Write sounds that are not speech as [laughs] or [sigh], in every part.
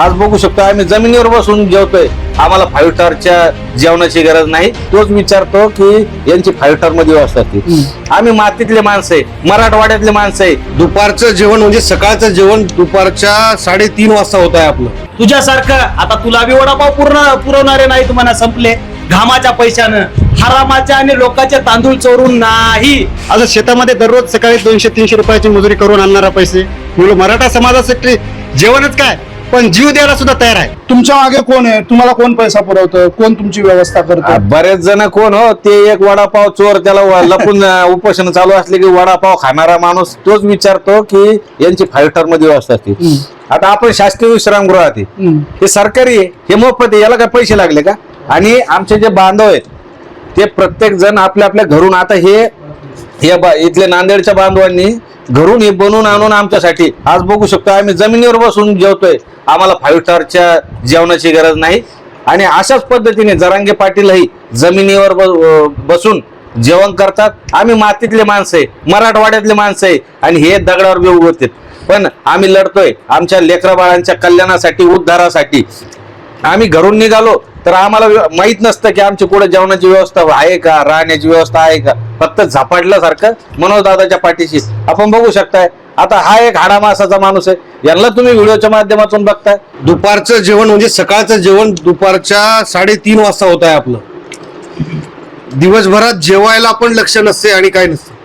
आज बघू शकतो आम्ही जमिनीवर बसून जेवतोय. आम्हाला फाईव्ह स्टारच्या जेवणाची गरज नाही. तोच विचारतो की यांची फाईव्ह स्टारमध्ये व्यवस्था असते. आम्ही मातीतले माणसं आहे मराठवाड्यातले माणसं आहे. दुपारचं जेवण म्हणजे सकाळचं जेवण दुपारच्या साडेतीन वाजता होत आहे आपलं. तुझ्यासारखं आता तुला बी वडापाव पूर्ण पुरवणारे नाही तुम्हाला संपले. घामाच्या पैशानं हरामाच्या आणि लोकांचे तांदूळ चोरून नाही. आता शेतामध्ये दररोज सकाळी दोनशे तीनशे रुपयाची मजुरी करून आणणारा पैसे. मुलं मराठा समाजासाठी जेवणच काय? पण जीव द्यायला सुद्धा तयार आहे. तुमच्या मागे कोण आहे? तुम्हाला कोण पैसा पुरवतं कोण तुमची व्यवस्था करतं बरेच जण कोण हो ते एक वडापाव चोर त्याला व- लपून [laughs] अ, उपोषण चालू असले की वडापाव खाणारा माणूस तोच विचारतो की यांची फाईव्ह स्टारमध्ये व्यवस्था असते. आता आपण शासकीय विश्रामगृहात आहे. हे सरकारी आहे. हे मोफत आहे. याला काय पैसे लागले का? आणि आमचे जे बांधव आहेत ते प्रत्येक जण आपल्या आपल्या घरून आता हे बा- इथले नांदेडच्या बांधवांनी घरून हे बनवून आणून आमच्यासाठी आज बघू शकतो आम्ही जमिनीवर बसून जेवतोय. आम्हाला फाईव्ह स्टारच्या जेवणाची गरज नाही. आणि अशाच पद्धतीने जरांगे पाटीलही जमिनीवर बसून जेवण करतात. आम्ही मातीतले माणसं आहे मराठवाड्यातले माणसं आहे आणि हे दगडावर बी उगवतात पण आम्ही लढतोय आमच्या लेकरा बाळांच्या कल्याणासाठी उद्धारासाठी. आम्ही घरून निघालो तर आम्हाला माहीत नसतं की आमची पुढे जेवणाची व्यवस्था आहे का राहण्याची व्यवस्था आहे का. फक्त झपाटल्यासारखं मनोज दादाच्या पाठीशी. आपण बघू शकताय आता हा एक हाडा मासाचा माणूस आहे. यांना तुम्ही व्हिडिओच्या माध्यमातून बघताय. दुपारचं जेवण म्हणजे सकाळचं जेवण दुपारच्या साडेतीन वाजता होत आहे आपलं. दिवसभरात जेवायला पण लक्ष नसते आणि काय नसते.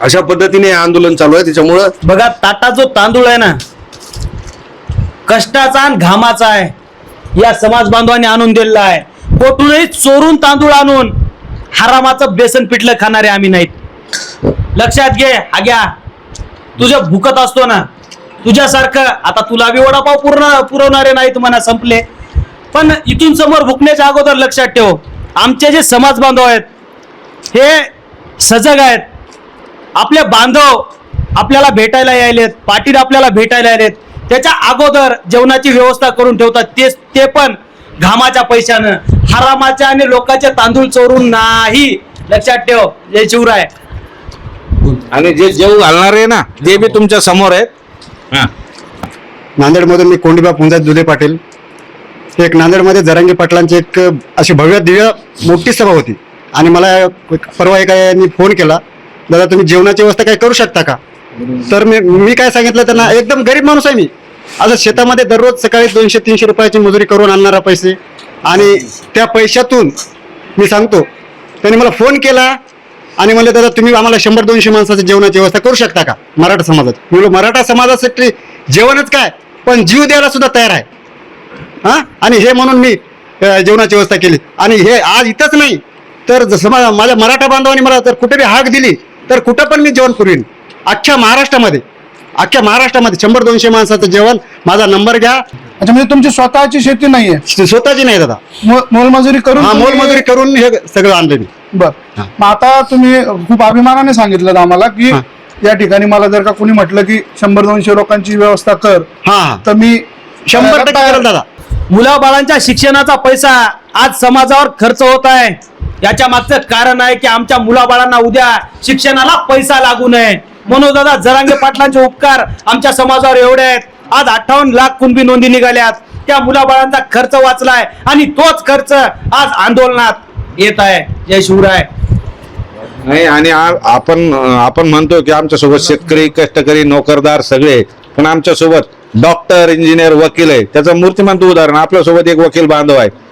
अशा पद्धतीने हे आंदोलन चालू आहे. त्याच्यामुळं बघा ताटा जो तांदूळ आहे ना कष्टाचा आणि घामाचा आहे. या समाज बांधवांनी आणून दिलेला आहे. कोठूनही चोरून तांदूळ आणून हरामाचं बेसन पिठलं खाणारे आम्ही नाहीत. लक्षात घे हाग्या. तुझ्या भुकत असतो ना तुझ्यासारखं आता तुला बी वडापाव पूर्ण पुरवणारे नाही तुम्हाला संपले. पण इथून समोर भुकण्याच्या अगोदर लक्षात ठेव आमचे जे समाज बांधव आहेत हे सजग आहेत. आपले बांधव आपल्याला भेटायला यायलेत पाटील आपल्याला भेटायला यायलेत. त्याच्या अगोदर जेवणाची व्यवस्था करून ठेवतात ते ते पण घामाच्या पैशानं. हरामाच्या आणि लोकांचे तांदूळ चोरून नाही. लक्षात ठेव जय शिवराय. आणि जे जेव आहे ना ते बी तुमच्यासमोर आहेत. हा. नांदेडमधून मी कोंडीबा पुंजात दुले पाटील. एक नांदेडमध्ये जरंगी पाटलांची एक अशी भव्य दिव्य मोठी सभा होती. आणि मला परवा एका यांनी फोन केला दादा तुम्ही जेवणाची व्यवस्था काही करू शकता का? तर मी मी काय सांगितलं त्यांना एकदम गरीब माणूस आहे मी. आता शेतामध्ये दररोज सकाळी दोनशे तीनशे रुपयाची मजुरी करून आणणारा पैसे आणि त्या पैशातून मी सांगतो. त्यांनी मला फोन केला आणि म्हणलं दादा तुम्ही आम्हाला शंभर दोनशे माणसाच्या जेवणाची व्यवस्था करू शकता का? मराठा समाजात. म्हणलं मराठा समाजासाठी जेवणच काय? पण जीव द्यायला सुद्धा तयार आहे. हा? आणि हे म्हणून मी जेवणाची व्यवस्था केली. आणि हे आज इथंच नाही तर जसं माझ्या मराठा बांधवांनी मला जर कुठे बी हाक दिली तर कुठं पण मी जेवण पुरवीन अख्ख्या महाराष्ट्रामध्ये. अख्ख्या महाराष्ट्रामध्ये शंभर दोनशे माणसाचं जेवण. माझा नंबर घ्या. अच्छा म्हणजे तुमची स्वतःची शेती नाहीये? स्वतःची नाही दादा. मो- मोलमजुरी करून हा तुम्ही- मोलमजुरी करून हे सगळं आणलं मी. बर. मग आता तुम्ही खूप अभिमानाने सांगितलं आम्हाला की हा. या ठिकाणी मला जर का कोणी म्हटलं की शंभर दोनशे लोकांची व्यवस्था कर हा हा. तर मी शंभर टक्के करेल दादा. मुलाबाळांच्या शिक्षणाचा पैसा आज समाजावर खर्च होत आहे. याच्या मागचं कारण आहे की आमच्या मुलाबाळांना उद्या शिक्षणाला पैसा लागू नये. म्हणून दादा जरांगे पाटलांचे उपकार आमच्या समाजावर एवढे आहेत. आज अठ्ठावन्न लाख कुणबी नोंदी निघाल्यात. त्या मुलाबाळांचा खर्च वाचलाय आणि तोच खर्च आज आंदोलनात येत आहे. जय शिवराय. नाही आणि आपण आपण म्हणतो की आमच्यासोबत शेतकरी कष्टकरी नोकरदार सगळे पण आमच्यासोबत डॉक्टर इंजिनियर वकील आहे त्याचं मूर्तिमंत उदाहरण आपल्यासोबत एक वकील बांधव आहे.